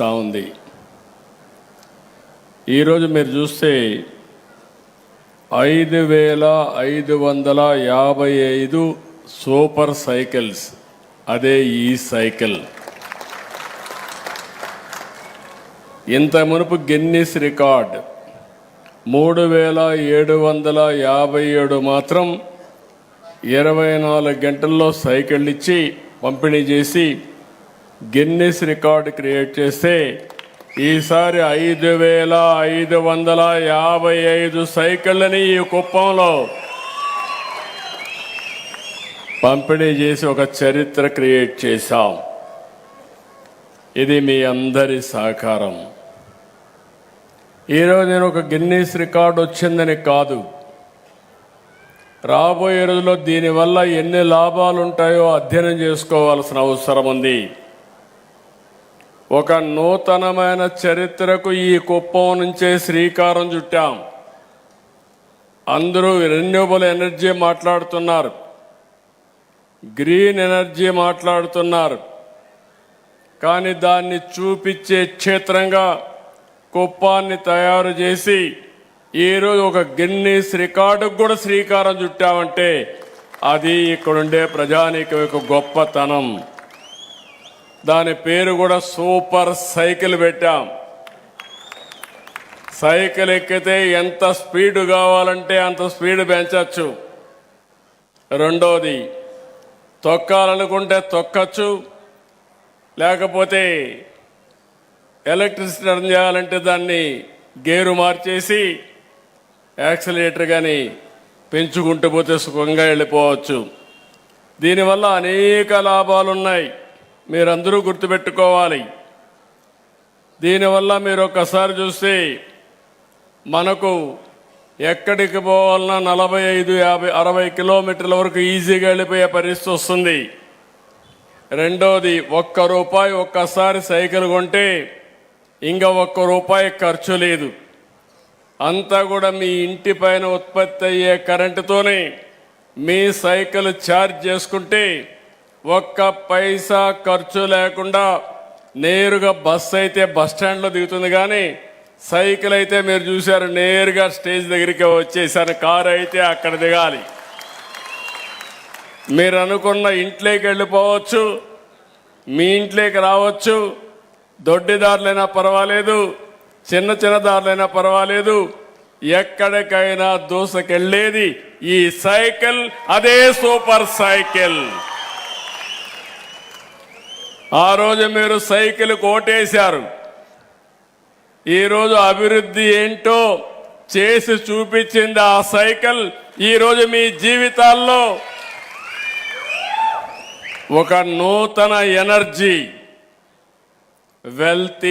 కనిపిస్తూ ఉంది. ఈరోజు మీరు చూస్తే ఐదు వేల ఐదు వందల యాభై ఐదు సూపర్ సైకిల్స్. అదే ఈ సైకిల్. ఇంత మునుపు గిన్నిస్ రికార్డ్ మూడు వేల ఏడు వందల యాభై ఏడు మాత్రం ఇరవై నాలుగు గంటల్లో సైకిల్ ఇచ్చి పంపిణీ చేసి గిన్నిస్ రికార్డ్ క్రియేట్ చేస్తే ఈసారి ఐదు వేల ఐదు వందల యాభై ఐదు సైకిళ్ళని ఈ కుప్పంలో పంపిణీ చేసి ఒక చరిత్ర క్రియేట్ చేశాం. ఇది మీ అందరి సహకారం. ఈరోజు నేను ఒక గిన్నీస్ రికార్డ్ వచ్చిందని కాదు. రాబోయే రోజుల్లో దీనివల్ల ఎన్ని లాభాలు ఉంటాయో అధ్యయనం చేసుకోవాల్సిన అవసరం ఉంది. ఒక నూతనమైన చరిత్రకు ఈ కుప్పం నుంచే శ్రీకారం చుట్టాం. అందరూ రెన్యూబుల్ ఎనర్జీ మాట్లాడుతున్నారు. గ్రీన్ ఎనర్జీ మాట్లాడుతున్నారు. కానీ దాన్ని చూపించే క్షేత్రంగా కుప్పాన్ని తయారు చేసి ఈరోజు ఒక గిన్నీస్ రికార్డుకు కూడా శ్రీకారం చుట్టామంటే అది ఇక్కడుండే ప్రజానీకం యొక్క గొప్పతనం. దాని పేరు కూడా సూపర్ సైకిల్ పెట్టాం. సైకిల్ ఎక్కితే ఎంత స్పీడ్ కావాలంటే అంత స్పీడ్ పెంచచ్చు. రెండోది తొక్కాలనుకుంటే తొక్కచ్చు. లేకపోతే ఎలక్ట్రిసిటీ రన్ చేయాలంటే దాన్ని గేరు మార్చేసి యాక్సిలేటర్ కానీ పెంచుకుంటూ పోతే సుఖంగా వెళ్ళిపోవచ్చు. దీనివల్ల అనేక లాభాలు ఉన్నాయి మీరందరూ గుర్తుపెట్టుకోవాలి. దీనివల్ల మీరు ఒకసారి చూస్తే మనకు ఎక్కడికి పోవాలన్నా నలభై ఐదు యాభై అరవై కిలోమీటర్ల వరకు ఈజీగా వెళ్ళిపోయే పరిస్థితి వస్తుంది. రెండోది ఒక్క రూపాయి ఒక్కసారి సైకిల్ కొంటే ఇంకా ఒక్క రూపాయి ఖర్చు లేదు. అంతా కూడా మీ ఇంటి పైన ఉత్పత్తి అయ్యే కరెంటుతోనే మీ సైకిల్ ఛార్జ్ చేసుకుంటే ఒక్క పైసా ఖర్చు లేకుండా నేరుగా బస్సు అయితే బస్ స్టాండ్లో దిగుతుంది కానీ సైకిల్ అయితే మీరు చూశారు నేరుగా స్టేజ్ దగ్గరికి వచ్చేసారు కారు అయితే అక్కడ దిగాలి. మీరు అనుకున్న ఇంట్లోకి వెళ్ళిపోవచ్చు మీ ఇంట్లోకి రావచ్చు దొడ్డి దారులైనా పర్వాలేదు చిన్న చిన్న దారులైనా పర్వాలేదు ఎక్కడికైనా దూసకెళ్ళేది ఈ సైకిల్ అదే సూపర్ సైకిల్. ఆ రోజు మీరు సైకిల్ కోటేశారు ఈరోజు అభివృద్ధి ఏంటో చేసి చూపించింది ఆ సైకిల్ ఈరోజు మీ జీవితాల్లో ఒక నూతన ఎనర్జీ వెల్తీ